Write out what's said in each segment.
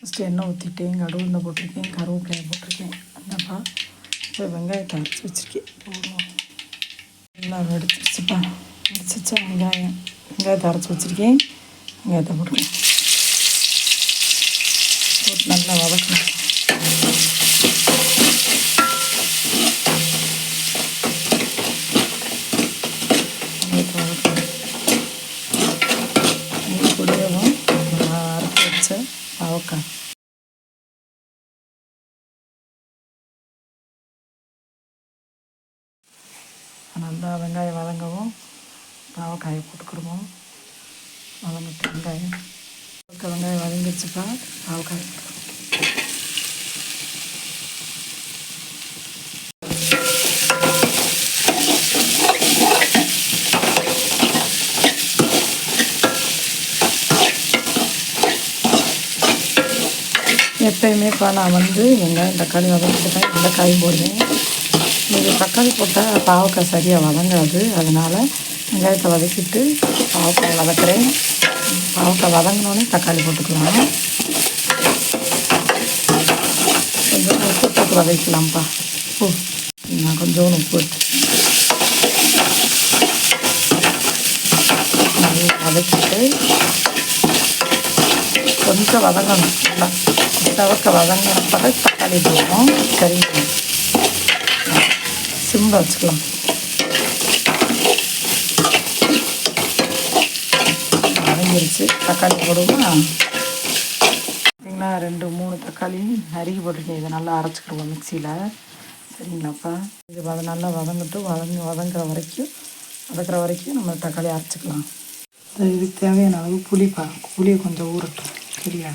First எண்ணெய் ஊற்றிட்டேன் கடுகுண்டை போட்டிருக்கேன் கருவேப்பிலையை போட்டிருக்கேன். என்னப்பா இப்போ வெங்காயத்தை அரைச்சி வச்சுருக்கேன். போடுவோம் நல்லா வெடிச்சிருச்சுப்பா வச்சா வெங்காயம். வெங்காயத்தை அரைச்சி வச்சுருக்கேன். வெங்காயத்தை போட்டுருக்கேன் போட்டு நல்லா வதக்கணும். வெங்காயத்தை அரைச்சி வச்சேன் கூடவும் நல்லா அரைச்சி வச்ச பாவக்காய் நல்லா வெங்காயம் வதங்கவும் பாவக்காயை போட்டுக்கிடுவோம் வதங்கிட்டு வெங்காயம் பாவக்காய் வெங்காயம் வதங்கிடுச்சுப்பா பாவக்காய் போட்டுக்கிடுவோம் எப்பயுமே இப்போ நான் வந்து வெங்காயம் தக்காளி வதக்கிட்டு தான் எந்த காய் போடுவேன். இது தக்காளி போட்டால் பாவக்காய் சரியாக வதங்காது. அதனால் வெங்காயத்தை வதக்கிட்டு பாவக்காய் வதக்குறேன். பாவக்காய் வதங்கினோடனே தக்காளி போட்டுக்கலாம். கொஞ்சம் உப்பு போட்டு வதக்கலாம்ப்பா. உப்பு. நான் கொஞ்சம் உப்பு நல்லா வதக்கிட்டு கொஞ்சம் வதங்கணும். நல்லா. தவக்க வதங்கின பிறகு தக்காளி போடுவோம் சரிங்க சிம்மில் வச்சுக்கலாம் வதங்கிருச்சு தக்காளி போடுவோமா பார்த்தீங்களா ரெண்டு மூணு தக்காளி நறுக்கி போட்டிருக்கேன் இதை நல்லா அரைச்சிக்கிடுவோம் மிக்சியில் சரிங்களாப்பா இது வத நல்லா வதங்கிட்டு வதங்கி வதங்குற வரைக்கும் வதக்கிற வரைக்கும் நம்ம தக்காளி அரைச்சிக்கலாம் இதுக்கு தேவையான அளவு புளிப்பா புளியை கொஞ்சம் ஊறட்டும் சரியா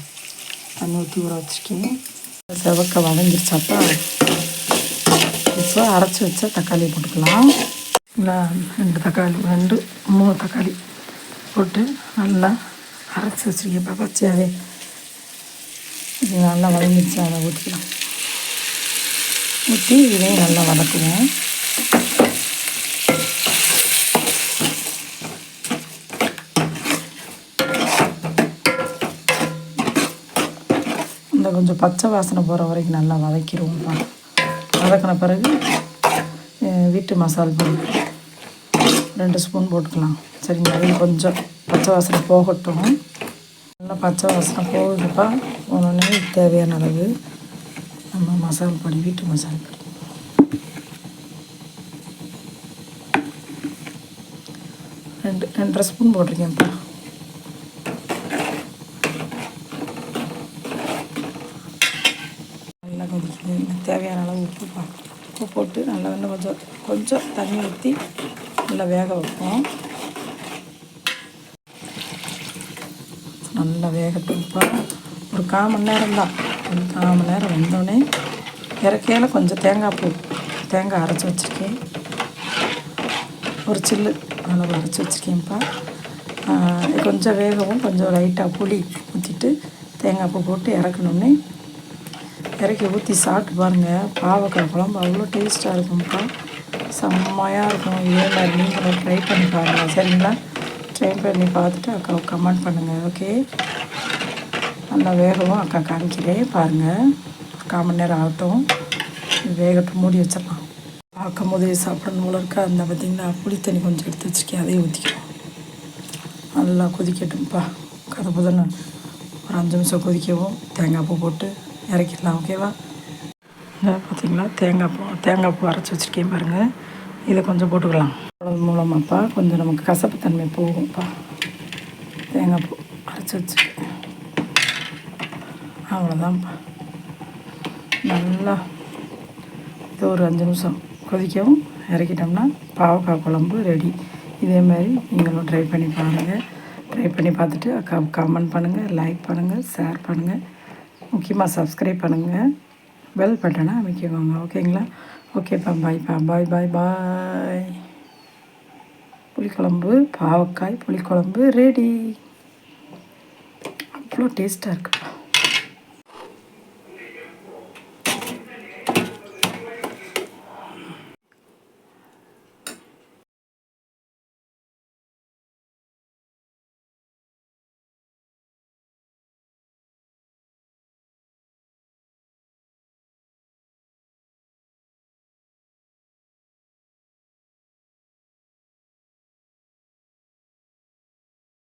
தண்ணி ஊற்றி ஊற வச்சுருக்கேன். செவக்க வதங்கிருச்சாப்பா? இப்போ அரைச்சி வச்ச தக்காளி போட்டுக்கலாம். நல்லா ரெண்டு தக்காளி ரெண்டு மூணு தக்காளி போட்டு நல்லா அரைச்சி வச்சுருக்கேன் பச்சையாகவே இது நல்லா வதங்கிடுச்சு அதை ஊற்றிக்கலாம் ஊற்றி இதையும் நல்லா வதக்குவோம். கொஞ்சம் பச்சை வாசனை போகிற வரைக்கும் நல்லா வதக்கிடுவோம்ப்பா. வதக்கின பிறகு வீட்டு மசால் பொடி. ரெண்டு ஸ்பூன் போட்டுக்கலாம். சரிங்க அதில் கொஞ்சம் பச்சை வாசனை போகட்டும். நல்லா பச்சை வாசனை போகுதுப்பா. ஒன்று தேவையான அளவு நம்ம மசால் பொடி வீட்டு மசால் பொடி. ரெண்டு ரெண்டரை ஸ்பூன் போட்டிருக்கேன்ப்பா. தேவையான அளவு உப்பு உப்பு போட்டு நல்லா இன்னும் கொஞ்சம் கொஞ்சம் தண்ணி ஊற்றி நல்லா வேக வைப்போம். நல்லா வேகட்டும்ப்பா ஒரு கால் மணி நேரம் தான். ஒரு கால் மணி நேரம் வந்தோடனே இறக்கையில் கொஞ்சம் தேங்காய் பூ தேங்காய் அரைச்சி வச்சுருக்கேன். ஒரு சில்லு அளவு அரைச்சி வச்சுருக்கேன்ப்பா கொஞ்சம் வேகவும் கொஞ்சம் லைட்டாக புளி ஊற்றிட்டு தேங்காய் பூ போட்டு இறக்கணுன்னே இறக்கி ஊற்றி சாப்பிட்டு பாருங்கள் பாவக்காய் குழம்பு அவ்வளோ டேஸ்ட்டாக இருக்கும்ப்பா செம்மையாக இருக்கும். இதே மாதிரி நீங்களும் ட்ரை பண்ணி பாருங்கள் சரிங்களா? ட்ரை பண்ணி பார்த்துட்டு அக்கா கமெண்ட் பண்ணுங்கள் ஓகே நல்லா வேகவும் அக்கா காமிக்கிறேன் பாருங்கள் கால் மணி நேரம் ஆகட்டும். வேகட்டும் மூடி வச்சிடலாம். பார்க்கும் போதே சாப்பிடணும் போல இருக்கா. அந்த பார்த்திங்கன்னா புளி தண்ணி கொஞ்சம் எடுத்து வச்சுருக்கேன். அதையும் ஊற்றிக்கணும் நல்லா கொதிக்கட்டும்ப்பா கதை புதன்னு ஒரு அஞ்சு நிமிஷம் கொதிக்கவும். தேங்காய் பூ போட்டு இறக்கிடலாம் ஓகேவா இந்த பார்த்தீங்களா தேங்காய் பூ தேங்காய் பூ அரைச்சி வச்சுருக்கேன் பாருங்கள் இதை கொஞ்சம் போட்டுக்கலாம். அது மூலமாப்பா கொஞ்சம் நமக்கு கசப்பு தன்மை போகும்ப்பா. தேங்காய் பூ அரைச்சி வச்சு அவ்வளோதான்ப்பா நல்லா இது ஒரு அஞ்சு நிமிஷம் கொதிக்கவும் இறக்கிட்டோம்னா பாவக்காய் குழம்பு ரெடி இதே மாதிரி நீங்களும் ட்ரை பண்ணி பாருங்கள் ட்ரை பண்ணி பார்த்துட்டு கமெண்ட் பண்ணுங்கள் லைக் பண்ணுங்கள் ஷேர் பண்ணுங்கள் முக்கியமாக சப்ஸ்கிரைப் பண்ணுங்கள் பெல் பட்டனை அமைக்கிக்கோங்க ஓகேங்களா ஓகேப்பா பாய்ப்பா பாய் பாய் பாய் புளிக்குழம்பு பாவக்காய் புளிக்குழம்பு ரெடி அவ்வளோ டேஸ்ட்டாக இருக்குப்பா